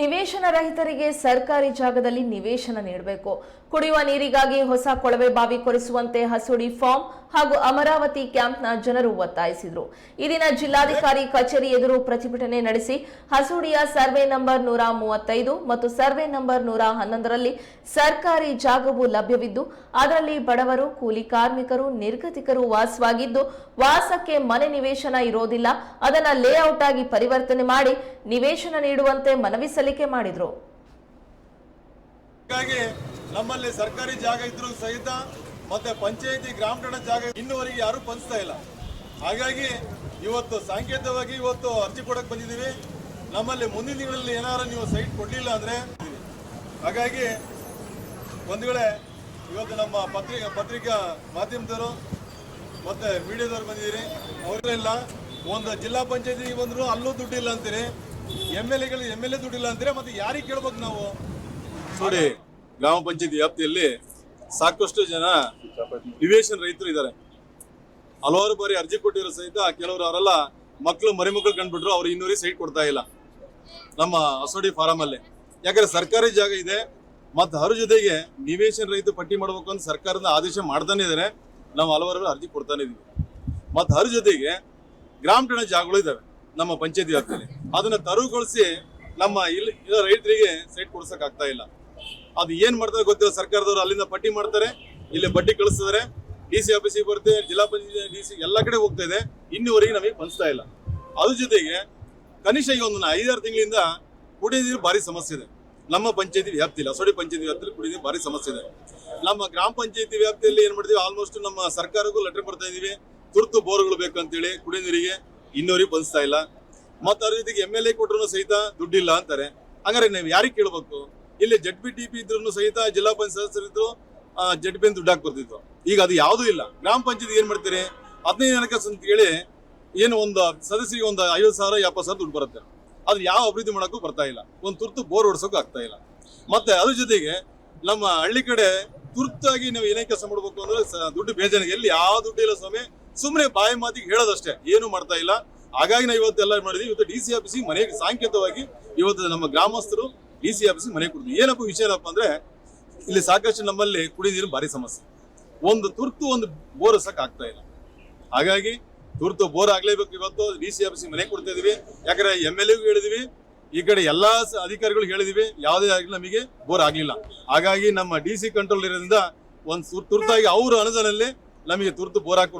ನಿವೇಶನ ರಹಿತರಿಗೆ ಸರ್ಕಾರಿ ಜಾಗದಲ್ಲಿ ನಿವೇಶನ ನೀಡಬೇಕು. ಕುಡಿಯುವ ನೀರಿಗಾಗಿ ಹೊಸ ಕೊಳವೆ ಬಾವಿ ಕೊರೆಸುವಂತೆ ಹಸುಡಿ ಫಾರ್ಮ್ ಹಾಗೂ ಅಮರಾವತಿ ಕ್ಯಾಂಪ್ನ ಜನರು ಒತ್ತಾಯಿಸಿದರು. ಈ ಜಿಲ್ಲಾಧಿಕಾರಿ ಕಚೇರಿ ಎದುರು ಪ್ರತಿಭಟನೆ ನಡೆಸಿ ಹಸುಡಿಯ ಸರ್ವೆ ನಂಬರ್ ನೂರ ಮೂವತ್ತೈದು ಮತ್ತು ಸರ್ವೆ ನಂಬರ್ ನೂರ ಹನ್ನೊಂದರಲ್ಲಿ ಸರ್ಕಾರಿ ಜಾಗವು ಲಭ್ಯವಿದ್ದು, ಅದರಲ್ಲಿ ಬಡವರು, ಕೂಲಿ ಕಾರ್ಮಿಕರು, ನಿರ್ಗತಿಕರು ವಾಸವಾಗಿದ್ದು, ವಾಸಕ್ಕೆ ಮನೆ ನಿವೇಶನ ಇರೋದಿಲ್ಲ. ಅದನ್ನ ಲೇಔಟ್ ಆಗಿ ಪರಿವರ್ತನೆ ಮಾಡಿ ನಿವೇಶನ ನೀಡುವಂತೆ ಮನವಿ ಸಲ್ಲಿಕೆ ಮಾಡಿದ್ರು. ಹಾಗಾಗಿ ನಮ್ಮಲ್ಲಿ ಸರ್ಕಾರಿ ಜಾಗ ಇದ್ರೂ ಸಹಿತ ಮತ್ತೆ ಪಂಚಾಯತಿ ಗ್ರಾಮ ಠಾಣೆ ಜಾಗ ಇನ್ನುವರೆಗೆ ಯಾರು ಪಂಚ್ತಾ ಇಲ್ಲ. ಹಾಗಾಗಿ ಇವತ್ತು ಸಾಂಕೇತಿಕವಾಗಿ ಇವತ್ತು ಅರ್ಜಿ ಕೊಡಕ್ ಬಂದಿದ್ದೀವಿ. ನಮ್ಮಲ್ಲಿ ಮುಂದಿನ ದಿನಗಳಲ್ಲಿ ಏನಾರು ನೀವು ಸೈಟ್ ಕೊಡಲಿಲ್ಲ ಅಂದ್ರೆ ಹಾಗಾಗಿ ಒಂದು ವೇಳೆ ಇವತ್ತು ನಮ್ಮ ಪತ್ರಿಕಾ ಪತ್ರಿಕಾ ಮಾಧ್ಯಮದವರು ಮತ್ತೆ ಮೀಡಿಯಾದವ್ರು ಬಂದಿದ್ದೀರಿ. ಅವರೆಲ್ಲ ಒಂದು ಜಿಲ್ಲಾ ಪಂಚಾಯತಿಗೆ ಬಂದರೂ ಅಲ್ಲೂ ದುಡ್ಡಿಲ್ಲ ಅಂತೀರಿ. ಎಂ ಎಲ್ ಎಗಳು ಎಂ ಎಲ್ ಎ ದುಡ್ಡಿಲ್ಲ ಅಂದ್ರೆ ಮತ್ತೆ ಯಾರಿಗೆ ಕೇಳ್ಬೇಕು ನಾವು? ನೋಡಿ ಗ್ರಾಮ ಪಂಚಾಯತಿ ವ್ಯಾಪ್ತಿಯಲ್ಲಿ ಸಾಕಷ್ಟು ಜನ ನಿವೇಶನ ರೈತರು ಇದ್ದಾರೆ. ಹಲವಾರು ಬಾರಿ ಅರ್ಜಿ ಕೊಟ್ಟಿರೋ ಸಹಿತ ಕೆಲವರು ಅವರೆಲ್ಲ ಮಕ್ಕಳು, ಮರಿಮಕ್ಕಳು ಕಂಡ್ಬಿಟ್ರು, ಅವ್ರು ಇನ್ನೂರಿಗೆ ಸೈಟ್ ಕೊಡ್ತಾ ಇಲ್ಲ ನಮ್ಮ ಅಸೋಡಿ ಫಾರಂ ಅಲ್ಲಿ. ಯಾಕಂದ್ರೆ ಸರ್ಕಾರಿ ಜಾಗ ಇದೆ, ಮತ್ತು ಅವ್ರ ಜೊತೆಗೆ ನಿವೇಶನ ರೈತ ಪಟ್ಟಿ ಮಾಡ್ಬೇಕು ಅಂತ ಸರ್ಕಾರದ ಆದೇಶ ಮಾಡ್ತಾನೆ ಇದ್ದಾರೆ ನಾವು ಹಲವಾರು ಅರ್ಜಿ ಕೊಡ್ತಾನೆ ಇದೀವಿ. ಮತ್ತು ಅವ್ರ ಜೊತೆಗೆ ಗ್ರಾಮ ಠಾಣೆ ಜಾಗಗಳು ಇದ್ದಾವೆ ನಮ್ಮ ಪಂಚಾಯತಿ ವ್ಯಾಪ್ತಿಯಲ್ಲಿ. ಅದನ್ನ ತರುಗೊಳಿಸಿ ನಮ್ಮ ಇಲ್ಲಿ ರೈತರಿಗೆ ಸೈಟ್ ಕೊಡ್ಸಕ್ ಆಗ್ತಾ ಇಲ್ಲ. ಅದು ಏನ್ ಮಾಡ್ತಾರೆ ಗೊತ್ತಿಲ್ಲ, ಸರ್ಕಾರದವರು ಅಲ್ಲಿಂದ ಪಟ್ಟಿ ಮಾಡ್ತಾರೆ, ಇಲ್ಲಿ ಬಡ್ಡಿ ಕಳಿಸ್ತಿದ್ದಾರೆ ಡಿ ಸಿ ಆಫೀಸಿಗೆ ಬರುತ್ತೆ, ಜಿಲ್ಲಾ ಪಂಚಾಯತ್ ಡಿ ಸಿ ಎಲ್ಲ ಕಡೆ ಹೋಗ್ತಾ ಇದೆ, ಇನ್ನುವರೆಗೆ ನಮಗೆ ಪಂಚ್ತಾ ಇಲ್ಲ. ಅದ್ರ ಜೊತೆಗೆ ಕನಿಷ್ಠ ಈಗ ಒಂದು ಐದಾರು ತಿಂಗಳಿಂದ ಕುಡಿಯ ನೀರು ಭಾರಿ ಸಮಸ್ಯೆ ಇದೆ. ನಮ್ಮ ಪಂಚಾಯತಿ ವ್ಯಾಪ್ತಿಯಲ್ಲಿ ಹೊಸಡಿ ಪಂಚಾಯತಿ ವ್ಯಾಪ್ತಿಯಲ್ಲಿ ಕುಡಿಯ ನೀರು ಭಾರಿ ಸಮಸ್ಯೆ ಇದೆ. ನಮ್ಮ ಗ್ರಾಮ ಪಂಚಾಯತಿ ವ್ಯಾಪ್ತಿಯಲ್ಲಿ ಏನ್ ಮಾಡ್ತೀವಿ ಆಲ್ಮೋಸ್ಟ್ ನಮ್ಮ ಸರ್ಕಾರಕ್ಕೂ ಲೆಟರ್ ಬರ್ತಾ ಇದೀವಿ, ತುರ್ತು ಬೋರ್ಗಳು ಬೇಕಂತೇಳಿ ಕುಡಿಯ ನೀರಿಗೆ ಇನ್ನೂರಿಗೆ ಪಂಚ್ತಾ ಇಲ್ಲ. ಮತ್ತೆ ಅದ್ರ ಜೊತೆಗೆ ಎಂ ಎಲ್ ಎ ಕೊಟ್ಟರು ಸಹಿತ ದುಡ್ಡಿಲ್ಲ ಅಂತಾರೆ. ಹಂಗಾರೆ ನೀವು ಯಾರಿಗೆ ಕೇಳ್ಬೇಕು? ಇಲ್ಲಿ ಜಡ್ ಬಿ ಟಿ ಪಿ ಇದ್ರು ಸಹಿತ ಜಿಲ್ಲಾ ಪಂಚಾಯತ್ ಸದಸ್ಯರಿದ್ರು ಜಡ್ ಪಿ ದುಡ್ಡು ಹಾಕಿ ಬರ್ತಿದ್ರು ಈಗ ಅದು ಯಾವುದೂ ಇಲ್ಲ. ಗ್ರಾಮ ಪಂಚಾಯತ್ ಏನ್ ಮಾಡ್ತಾರೆ? ಹದಿನೈದು ಹಣಕಾಸು ಅಂತ ಹೇಳಿ ಏನು ಒಂದು ಸದಸ್ಯರಿಗೆ ಒಂದು ಐವತ್ತು ಸಾವಿರ, ಎಪ್ಪತ್ತು ಸಾವಿರ ದುಡ್ಡು ಬರುತ್ತೆ. ಅದು ಯಾವ ಅಭಿವೃದ್ಧಿ ಮಾಡೋಕ್ಕೂ ಬರ್ತಾ ಇಲ್ಲ. ಒಂದು ತುರ್ತು ಬೋರ್ ಹೊಡ್ಸೋಕ್ಕೂ ಆಗ್ತಾ ಇಲ್ಲ. ಮತ್ತೆ ಅದ್ರ ಜೊತೆಗೆ ನಮ್ಮ ಹಳ್ಳಿ ಕಡೆ ತುರ್ತಾಗಿ ನಾವು ಏನೇ ಕೆಲಸ ಮಾಡ್ಬೇಕು ಅಂದ್ರೆ ದುಡ್ಡು ಬೇಜಾನಿಗೆ ಎಲ್ಲಿ ಯಾವ ದುಡ್ಡು ಇಲ್ಲ ಸ್ವಾಮಿ ಸುಮ್ಮನೆ ಬಾಯಿ ಮಾತಿಗೆ ಹೇಳೋದಷ್ಟೇ. ಏನು ಮಾಡ್ತಾ ಇಲ್ಲ. ಹಾಗಾಗಿ ನಾವು ಇವತ್ತೆಲ್ಲ ಮಾಡಿದ್ವಿ. ಇವತ್ತು ಡಿ ಸಿ ಆಫೀಸಿಗೆ ಮನೆಗೆ ಸಾಂಕೇತವಾಗಿ ಇವತ್ತು ನಮ್ಮ ಗ್ರಾಮಸ್ಥರು ಡಿ ಸಿ ಆಫೀಸಿಗೆ ಮನೆ ಕೊಡ್ತೀವಿ ಏನಪ್ಪ ವಿಷಯ ಏನಪ್ಪ ಅಂದ್ರೆ, ಇಲ್ಲಿ ಸಾಕಷ್ಟು ನಮ್ಮಲ್ಲಿ ಕುಡಿ ಭಾರಿ ಸಮಸ್ಯೆ. ಒಂದು ತುರ್ತು ಒಂದು ಬೋರ್ ಹಸಕ್ ಆಗ್ತಾ ಇಲ್ಲ. ಹಾಗಾಗಿ ತುರ್ತು ಬೋರ್ ಆಗ್ಲೇಬೇಕು ಇವತ್ತು. ಡಿ ಸಿ ಆಫೀಸಿಗೆ ಮನೆ ಕೊಡ್ತಾ ಇದೀವಿ. ಯಾಕಂದ್ರೆ ಎಂ ಎಲ್ ಎಗೂ ಹೇಳಿದೀವಿ. ಈ ಕಡೆ ಎಲ್ಲಾ ಅಧಿಕಾರಿಗಳು ಹೇಳಿದೀವಿ. ಯಾವುದೇ ಆಗಲಿ ನಮಗೆ ಬೋರ್ ಆಗ್ಲಿಲ್ಲ. ಹಾಗಾಗಿ ನಮ್ಮ ಡಿ ಸಿ ಕಂಟ್ರೋಲ್ ಇರೋದ್ರಿಂದ ಒಂದು ತುರ್ತಾಗಿ ಅವ್ರ ಅನುದಾನದಲ್ಲಿ ನಮಗೆ ತುರ್ತು ಬೋರ್ ಹಾಕಿ